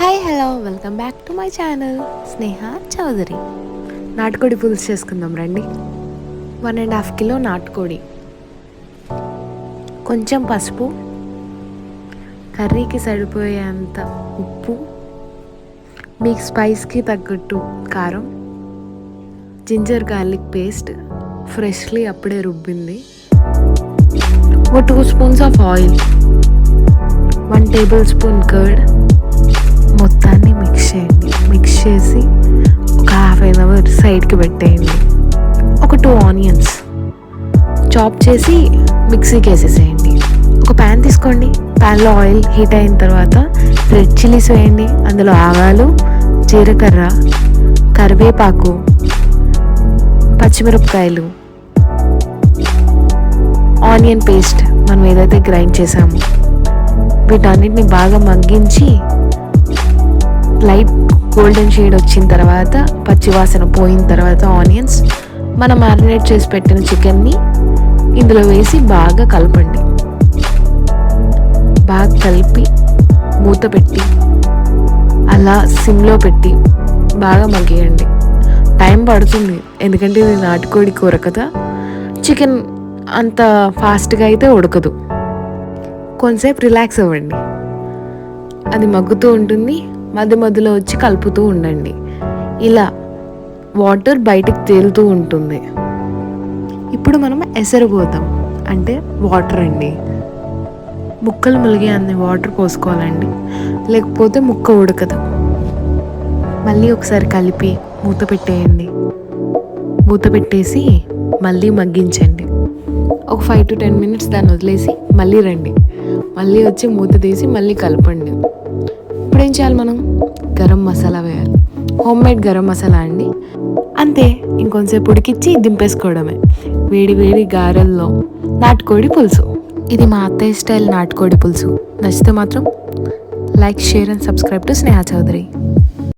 Hi hello welcome back to my channel Sneha Chaudhary నాటుకోడి పులుసు చేసుకుందాం రండి. వన్ అండ్ హాఫ్ కిలో నాటుకోడి. కొంచెం పసుపు. కర్రీకి సరిపోయేంత ఉప్పు. మీకు స్పైస్కి తగ్గట్టు కారం. జింజర్ గార్లిక్ పేస్ట్ ఫ్రెష్లీ అప్పుడే రుబ్బింది. ఒక two spoons of oil one tablespoon curd సైడ్కి పెట్టేయండి. ఒక టూ ఆనియన్స్. చాప్ చేసి మిక్సీకి వేసేసేయండి ఒక ప్యాన్ తీసుకోండి. ప్యాన్లో ఆయిల్ హీట్ అయిన తర్వాత రెడ్ చిల్లీస్ వేయండి. అందులో ఆవాలు జీలకర్ర కరివేపాకు పచ్చిమిరపకాయలు ఆనియన్ పేస్ట్ మనం ఏదైతే గ్రైండ్ చేసామో వీటన్నిటిని బాగా మగ్గించి లైట్ గోల్డెన్ షేడ్ వచ్చిన తర్వాత పచ్చివాసన పోయిన తర్వాత ఆనియన్స్ మనం మ్యారినేట్ చేసి పెట్టిన చికెన్ని ఇందులో వేసి బాగా కలపండి. బాగా కలిపి మూత పెట్టి అలా సిమ్లో పెట్టి బాగా మగ్గేయండి. టైం పడుతుంది ఎందుకంటే ఇది నాటుకోడి కూర కదా. చికెన్ అంత ఫాస్ట్గా అయితే ఉడకదు. కొంతసేపు రిలాక్స్ అవ్వండి. అది మగ్గుతూ ఉంటుంది మధ్య మధ్యలో వచ్చి కలుపుతూ ఉండండి. ఇలా వాటర్ బయటికి తేలుతూ ఉంటుంది. ఇప్పుడు మనం ఎసరుపోతాం అంటే వాటర్ అండి. ముక్కలు ములిగే అన్ని వాటర్ పోసుకోవాలండి. లేకపోతే ముక్క ఉడకదు. మళ్ళీ ఒకసారి కలిపి మూత పెట్టేయండి. మూత పెట్టేసి మళ్ళీ మగ్గించండి. ఒక ఫైవ్ టు టెన్ మినిట్స్ దాన్ని వదిలేసి మళ్ళీ రండి. మళ్ళీ వచ్చి మూత తీసి మళ్ళీ కలపండి. ఇప్పుడు ఏం చేయాలి మనం? గరం మసాలా వేయాలి. హోమ్ మేడ్ గరం మసాలా అండి. అంతే ఇంకొంచెంసేపు ఉడికిచ్చి దింపేసుకోవడమే. వేడి వేడి గారెల్లో నాటుకోడి పులుసు. ఇది మా అత్తయ్య స్టైల్ నాటుకోడి పులుసు. నచ్చితే మాత్రం like share and subscribe to Sneha Chaudhary.